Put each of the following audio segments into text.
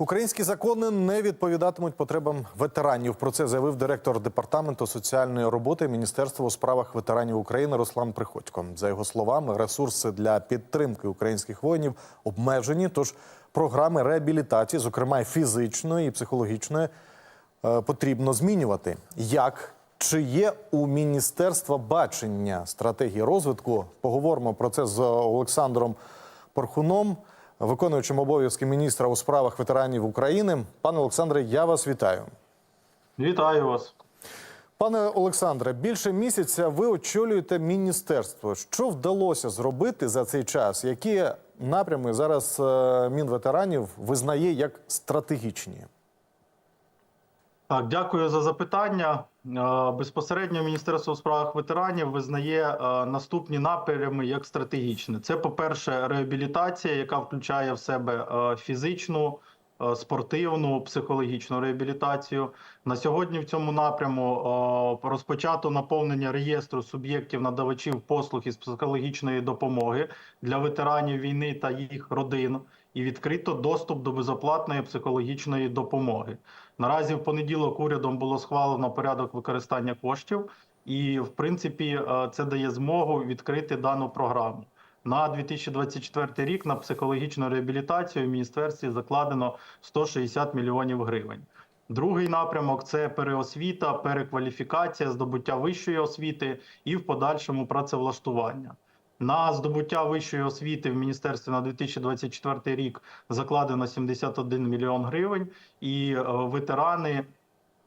Українські закони не відповідатимуть потребам ветеранів. Про це заявив директор департаменту соціальної роботи Міністерства у справах ветеранів України Руслан Приходько. За його словами, ресурси для підтримки українських воїнів обмежені. Тож програми реабілітації, зокрема фізичної і психологічної, е, потрібно змінювати. Як чи є у міністерства бачення стратегії розвитку? Поговоримо про це з Олександром Порхуном, виконуючим обов'язки міністра у справах ветеранів України. Пане Олександре, я вас вітаю. Вітаю вас. Пане Олександре, більше місяця ви очолюєте міністерство. Що вдалося зробити за цей час? Які напрями зараз е, Мінветеранів визнає як стратегічні? Так, дякую за запитання. Е, Безпосередньо Міністерство у справах ветеранів визнає е, наступні напрями як стратегічні. Це, по-перше, реабілітація, яка включає в себе е, фізичну, спортивну, психологічну реабілітацію. На сьогодні в цьому напряму е, розпочато наповнення реєстру суб'єктів надавачів послуг із психологічної допомоги для ветеранів війни та їх родин. І відкрито доступ до безоплатної психологічної допомоги. Наразі в понеділок урядом було схвалено порядок використання коштів, і в принципі е, це дає змогу відкрити дану програму. На 2024 рік на психологічну реабілітацію в міністерстві закладено 160 мільйонів гривень. Другий напрямок це переосвіта, перекваліфікація, здобуття вищої освіти і в подальшому працевлаштування. На здобуття вищої освіти в міністерстві на 2024 рік закладено 71 мільйон гривень, і е, ветерани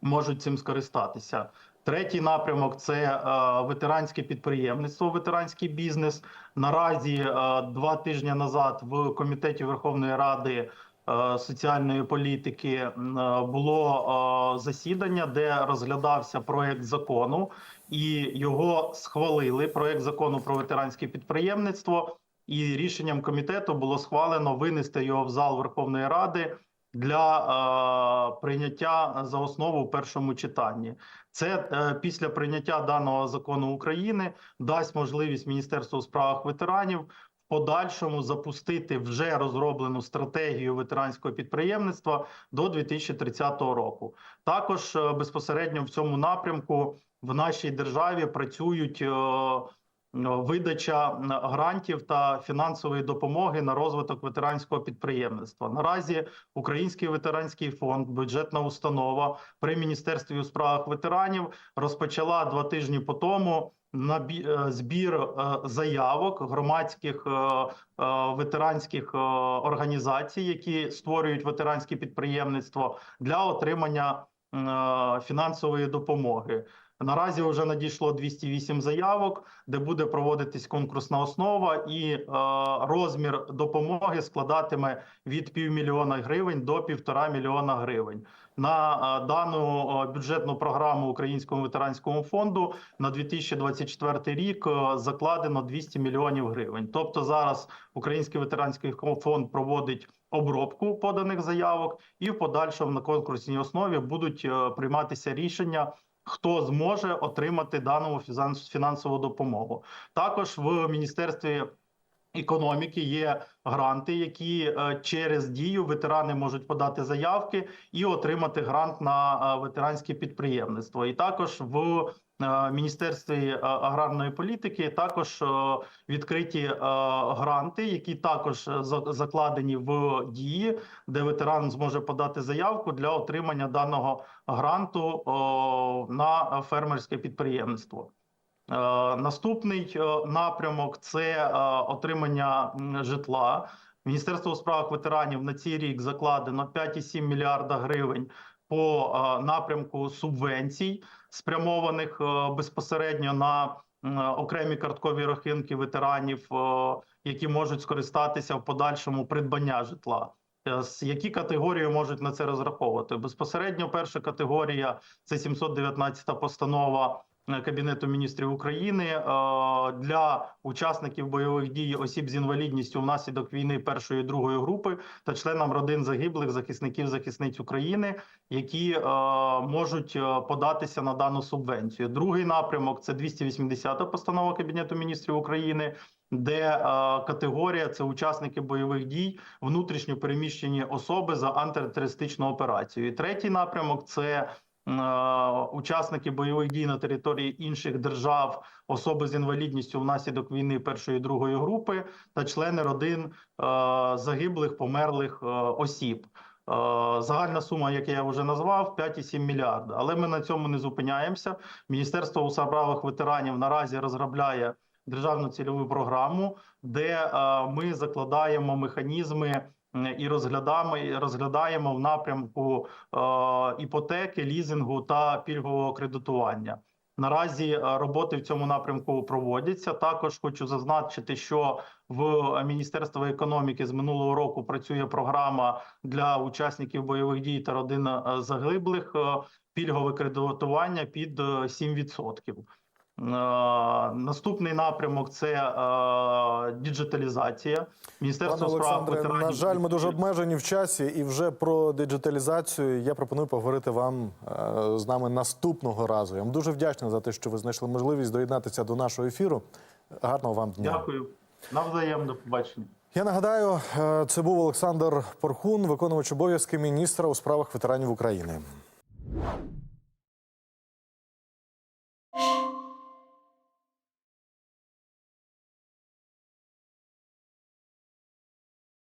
можуть цим скористатися. Третій напрямок це е, ветеранське підприємництво, ветеранський бізнес. Наразі е, два тижні назад в комітеті Верховної Ради е, соціальної політики було засідання, де розглядався проект закону, і його схвалили. Проект закону про ветеранське підприємництво. І рішенням комітету було схвалено винести його в зал Верховної Ради для е, прийняття за основу в першому читанні. Це е, після прийняття даного закону України дасть можливість Міністерству у справах ветеранів в подальшому запустити вже розроблену стратегію ветеранського підприємництва до 2030 року. Також е, безпосередньо в цьому напрямку в нашій державі працюють. е, Видача грантів та фінансової допомоги на розвиток ветеранського підприємництва наразі Український ветеранський фонд, бюджетна установа при міністерстві у справах ветеранів розпочала два тижні по тому е, збір е, заявок громадських е, ветеранських організацій, які створюють ветеранське підприємництво для отримання фінансової допомоги. Наразі вже надійшло 208 заявок, де буде проводитись конкурсна основа, і е, розмір допомоги складатиме від півмільйона гривень до півтора мільйона гривень. На е, дану е, бюджетну програму Українському ветеранському фонду на 2024 рік е, закладено 200 мільйонів гривень. Тобто зараз Український ветеранський фонд проводить обробку поданих заявок, і в подальшому на конкурсній основі будуть е, прийматися рішення хто зможе отримати дану фінансову допомогу. Також в міністерстві. Економіки є гранти, які е, через дію ветерани можуть подати заявки і отримати грант на е, ветеранське підприємництво. І також в е, міністерстві аграрної політики також відкриті гранти, які також закладені в дії, де ветеран зможе подати заявку для отримання даного гранту на фермерське підприємництво. Е, Наступний е, напрямок це е, отримання житла. Міністерство у справах ветеранів на цей рік закладено 5,7 мільярда гривень по напрямку субвенцій, спрямованих безпосередньо на окремі карткові рахунки ветеранів, які можуть скористатися в подальшому придбання житла. Які категорії можуть на це розраховувати? Безпосередньо перша категорія це 719 постанова Кабінету міністрів України е, для учасників бойових дій, осіб з інвалідністю внаслідок війни першої і другої групи та членам родин загиблих захисників захисниць України, які е, можуть е, податися на дану субвенцію. Другий напрямок це 280 постанова Кабінету міністрів України. де е, категорія це учасники бойових дій, внутрішньо переміщені особи за антитерористичну операцію. І третій напрямок це е, учасники бойових дій на території інших держав, особи з інвалідністю внаслідок війни першої і другої групи та члени родин е, загиблих померлих е, осіб. Е, Загальна сума, як я вже назвав, 5,7 мільярда. Але ми на цьому не зупиняємося. Міністерство у справах ветеранів наразі розробляє державну цільову програму, де е, ми закладаємо механізми і розглядаємо, розглядаємо в напрямку е, іпотеки, лізингу та пільгового кредитування. Наразі е, роботи в цьому напрямку проводяться. Також хочу зазначити, що в Міністерстві економіки з минулого року працює програма для учасників бойових дій та родин е, загиблих. Пільгове кредитування під е, 7%. Е, Наступний напрямок це е, діджиталізація. Міністерство Пане справ Олександре, ветеранів. на жаль, ми дуже обмежені в часі, і вже про диджиталізацію я пропоную поговорити вам е, з нами наступного разу. Я вам дуже вдячний за те, що ви знайшли можливість доєднатися до нашого ефіру. Гарного вам дня. Дякую. Навзаєм до побачення. Я нагадаю, це був Олександр Порхун, виконувач обов'язки міністра у справах ветеранів України.